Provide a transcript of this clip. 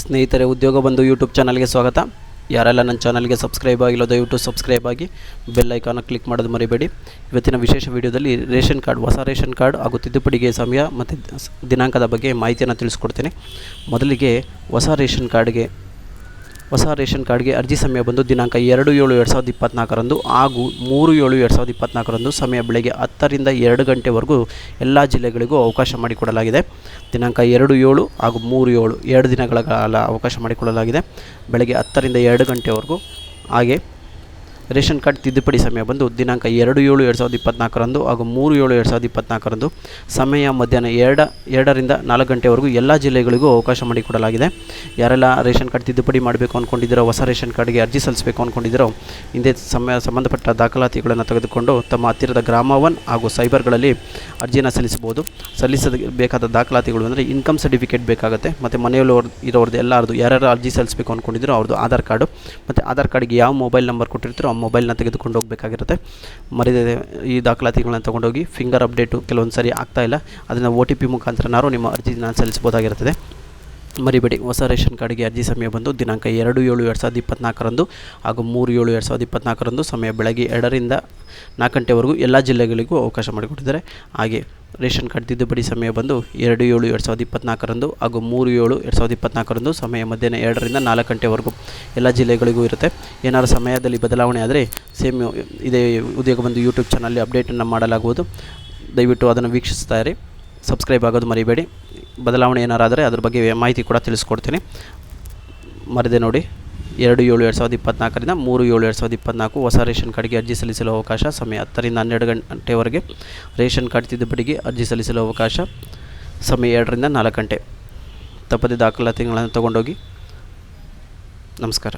ಸ್ನೇಹಿತರೆ, ಉದ್ಯೋಗ ಬಂಧು ಯೂಟ್ಯೂಬ್ ಚಾನಲ್ಗೆ ಸ್ವಾಗತ. ಯಾರೆಲ್ಲ ನನ್ನ ಚಾನಲ್ಗೆ ಸಬ್ಸ್ಕ್ರೈಬ್ ಆಗಿಲ್ಲ ದಯವಿಟ್ಟು ಸಬ್ಸ್ಕ್ರೈಬ್ ಆಗಿ ಬೆಲ್ ಐಕಾನ ಕ್ಲಿಕ್ ಮಾಡೋದು ಮರಿಬೇಡಿ. ಇವತ್ತಿನ ವಿಶೇಷ ವಿಡಿಯೋದಲ್ಲಿ ರೇಷನ್ ಕಾರ್ಡ್, ಹೊಸ ರೇಷನ್ ಕಾರ್ಡ್ ಹಾಗೂ ತಿದ್ದುಪಡಿಗೆ ಸಮಯ ಮತ್ತು ದಿನಾಂಕದ ಬಗ್ಗೆ ಮಾಹಿತಿಯನ್ನು ತಿಳಿಸ್ಕೊಡ್ತೀನಿ. ಮೊದಲಿಗೆ ಹೊಸ ರೇಷನ್ ಕಾರ್ಡ್ಗೆ ಹೊಸ ರೇಷನ್ ಕಾರ್ಡ್ಗೆ ಅರ್ಜಿ ಸಮಯ ಬಂದು ದಿನಾಂಕ ಎರಡು ಏಳು ಎರಡು ಸಾವಿರದ ಇಪ್ಪತ್ನಾಲ್ಕರಂದು ಹಾಗೂ ಮೂರು ಏಳು ಎರಡು ಸಾವಿರದ ಇಪ್ಪತ್ನಾಲ್ಕರಂದು ಸಮಯ ಬೆಳಗ್ಗೆ ಹತ್ತರಿಂದ ಎರಡು ಗಂಟೆವರೆಗೂ ಎಲ್ಲ ಜಿಲ್ಲೆಗಳಿಗೂ ಅವಕಾಶ ಮಾಡಿಕೊಡಲಾಗಿದೆ. ದಿನಾಂಕ ಎರಡು ಏಳು ಹಾಗೂ ಮೂರು ಏಳು ಎರಡು ದಿನಗಳ ಕಾಲ ಅವಕಾಶ ಮಾಡಿಕೊಡಲಾಗಿದೆ. ಬೆಳಗ್ಗೆ ಹತ್ತರಿಂದ ಎರಡು ಗಂಟೆವರೆಗೂ ಹಾಗೆ ರೇಷನ್ ಕಾರ್ಡ್ ತಿದ್ದುಪಡಿ ಸಮಯ ಬಂದು ದಿನಾಂಕ ಎರಡು ಏಳು ಎರಡು ಸಾವಿರದ ಇಪ್ಪತ್ನಾಲ್ಕರಂದು ಹಾಗೂ ಮೂರು ಏಳು ಎರಡು ಸಾವಿರದ ಇಪ್ಪತ್ನಾಲ್ಕರಂದು ಸಮಯ ಮಧ್ಯಾಹ್ನ ಎರಡ, ಎರಡರಿಂದ ನಾಲ್ಕು ಗಂಟೆವರೆಗೂ ಎಲ್ಲ ಜಿಲ್ಲೆಗಳಿಗೂ ಅವಕಾಶ ಮಾಡಿಕೊಡಲಾಗಿದೆ. ಯಾರೆಲ್ಲ ರೇಷನ್ ಕಾರ್ಡ್ ತಿದ್ದುಪಡಿ ಮಾಡಬೇಕು ಅಂದ್ಕೊಂಡಿದ್ದೀರೋ ಹೊಸ ರೇಷನ್ ಕಾರ್ಡ್ಗೆ ಅರ್ಜಿ ಸಲ್ಲಿಸಬೇಕು ಅಂದ್ಕೊಂಡಿದ್ದೀರೋ ಹಿಂದೆ ಸಮಯ ಸಂಬಂಧಪಟ್ಟ ದಾಖಲಾತಿಗಳನ್ನು ತೆಗೆದುಕೊಂಡು ತಮ್ಮ ಹತ್ತಿರದ ಗ್ರಾಮ ಒನ್ ಹಾಗೂ ಸೈಬರ್ಗಳಲ್ಲಿ ಅರ್ಜಿಯನ್ನು ಸಲ್ಲಿಸಬಹುದು. ಸಲ್ಲಿಸಬೇಕಾದ ದಾಖಲಾತಿಗಳು ಅಂದರೆ ಇನ್ಕಮ್ ಸರ್ಟಿಫಿಕೇಟ್ ಬೇಕಾಗುತ್ತೆ. ಮತ್ತು ಮನೆಯಲ್ಲಿ ಇರೋರ್ದು ಎಲ್ಲರದು ಯಾರ್ಯಾರು ಅರ್ಜಿ ಸಲ್ಲಿಸಬೇಕು ಅಂದ್ಕೊಂಡಿದ್ದೀರೋ ಅವ್ರದ್ದು ಆಧಾರ್ ಕಾರ್ಡು. ಮತ್ತು ಆಧಾರ್ ಕಾರ್ಡ್ಗೆ ಯಾವ ಮೊಬೈಲ್ ನಂಬರ್ ಕೊಟ್ಟಿರ್ತೀರೋ ಮೊಬೈಲ್ನ ತೆಗೆದುಕೊಂಡು ಹೋಗಬೇಕಾಗಿರುತ್ತೆ. ಮರಿದೇ ಈ ದಾಖಲಾತಿಗಳನ್ನ ತೊಗೊಂಡೋಗಿ ಫಿಂಗರ್ ಅಪ್ಡೇಟು ಕೆಲವೊಂದು ಸರಿ ಆಗ್ತಾಯಿಲ್ಲ ಅದನ್ನು ಒ ಟಿ ಪಿ ಮುಖಾಂತರನಾರು ನಿಮ್ಮ ಅರ್ಜಿನ ಸಲ್ಲಿಸ್ಬೋದಾಗಿರುತ್ತದೆ ಮರಿಬೇಡಿ. ಹೊಸ ರೇಷನ್ ಕಾರ್ಡ್ಗೆ ಅರ್ಜಿ ಸಮಯ ಬಂದು ದಿನಾಂಕ ಎರಡು ಏಳು ಎರಡು ಸಾವಿರದ ಇಪ್ಪತ್ನಾಲ್ಕರಂದು ಹಾಗೂ ಮೂರು ಏಳು ಎರಡು ಸಾವಿರದ ಇಪ್ಪತ್ನಾಲ್ಕರಂದು ಸಮಯ ಬೆಳಗ್ಗೆ ಎರಡರಿಂದ ನಾಲ್ಕು ಗಂಟೆವರೆಗೂ ಎಲ್ಲ ಜಿಲ್ಲೆಗಳಿಗೂ ಅವಕಾಶ ಮಾಡಿಕೊಟ್ಟಿದ್ದಾರೆ. ಹಾಗೆ ರೇಷನ್ ಕಾರ್ಡ್ ತಿದ್ದುಪಡಿ ಸಮಯ ಬಂದು ಎರಡು ಏಳು ಎರಡು ಸಾವಿರದ ಇಪ್ಪತ್ನಾಲ್ಕರಂದು ಹಾಗೂ ಮೂರು ಏಳು ಎರಡು ಸಾವಿರದ ಇಪ್ಪತ್ನಾಲ್ಕರಂದು ಸಮಯ ಮಧ್ಯಾಹ್ನ ಎರಡರಿಂದ ನಾಲ್ಕು ಗಂಟೆವರೆಗೂ ಎಲ್ಲ ಜಿಲ್ಲೆಗಳಿಗೂ ಇರುತ್ತೆ. ಏನಾದರೂ ಸಮಯದಲ್ಲಿ ಬದಲಾವಣೆ ಆದರೆ ಸೇಮ್ ಇದೇ ಉದ್ಯೋಗ ಬಂದು ಯೂಟ್ಯೂಬ್ ಚಾನಲ್ಲಿ ಅಪ್ಡೇಟನ್ನು ಮಾಡಲಾಗುವುದು. ದಯವಿಟ್ಟು ಅದನ್ನು ವೀಕ್ಷಿಸ್ತಾ ಇರಿ. ಸಬ್ಸ್ಕ್ರೈಬ್ ಆಗೋದು ಮರಿಬೇಡಿ. ಬದಲಾವಣೆ ಏನಾರಾದರೆ ಅದ್ರ ಬಗ್ಗೆ ಮಾಹಿತಿ ಕೂಡ ತಿಳಿಸ್ಕೊಡ್ತೀನಿ. ಮರದೇ ನೋಡಿ, ಎರಡು ಏಳು ಎರಡು ಸಾವಿರದ ಇಪ್ಪತ್ನಾಲ್ಕರಿಂದ ಮೂರು ಏಳು ಎರಡು ಸಾವಿರದ ಇಪ್ಪತ್ನಾಲ್ಕು ಹೊಸ ರೇಷನ್ ಕಾರ್ಡ್ಗೆ ಅರ್ಜಿ ಸಲ್ಲಿಸಲು ಅವಕಾಶ. ಸಮಯ ಹತ್ತರಿಂದ ಹನ್ನೆರಡು ಗಂಟೆವರೆಗೆ ರೇಷನ್ ಕಾರ್ಡ್ ತಿದ್ದುಪಡಿಗೆ ಅರ್ಜಿ ಸಲ್ಲಿಸಲು ಅವಕಾಶ. ಸಮಯ ಎರಡರಿಂದ ನಾಲ್ಕು ಗಂಟೆ. ತಪ್ಪದೆ ದಾಖಲಾತಿಗಳನ್ನು ತಗೊಂಡೋಗಿ. ನಮಸ್ಕಾರ.